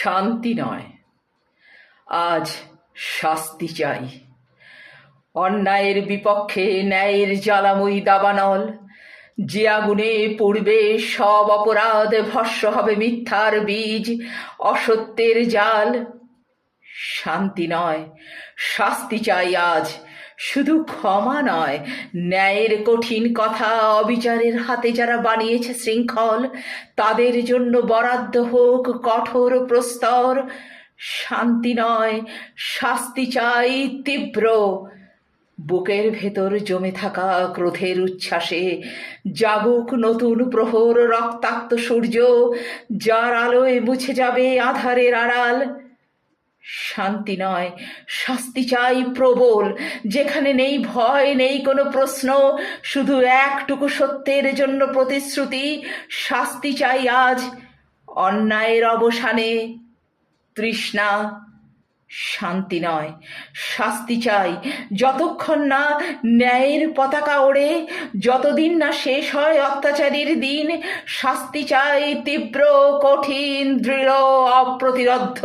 শান্তি নয়। আজ শাস্তি চাই। অন্যায়ের বিপক্ষে ন্যায়ের জ্বালাময়ী দাবানল, যে আগুনে পূর্বে সব অপরাধ ভস্য হবে মিথ্যার বীজ, অসত্যের জাল। শান্তি নয়, শাস্তি চাই আজ। শুধু ক্ষমা নয়, ন্যায়ের কঠিন কথা অবিচারের হাতে যারা বানিয়েছে শৃঙ্খল, তাদের জন্য বরাদ্দ হোক কঠোর প্রস্তর। শান্তি নয়, শাস্তি চাই তীব্র। বুকের ভেতর জমে থাকা ক্রোধের উচ্ছ্বাসে জাগুক নতুন প্রহর রক্তাক্ত সূর্য, যার আলোয় মুছে যাবে আধারের আড়াল। শান্তি নয়, শাস্তি চাই প্রবল। যেখানে নেই ভয়, নেই কোনো প্রশ্ন, শুধু একটুকু সত্যের জন্য প্রতিশ্রুতি। শাস্তি চাই আজ অন্যায়ের অবসানে। তৃষ্ণা, শান্তি নয়, শাস্তি চাই। যতক্ষণ না ন্যায়ের পতাকা ওড়ে, যতদিন না শেষ হয় অত্যাচারীর দিন, শাস্তি চাই তীব্র, কঠিন, দৃঢ়, অপ্রতিরোধ্য।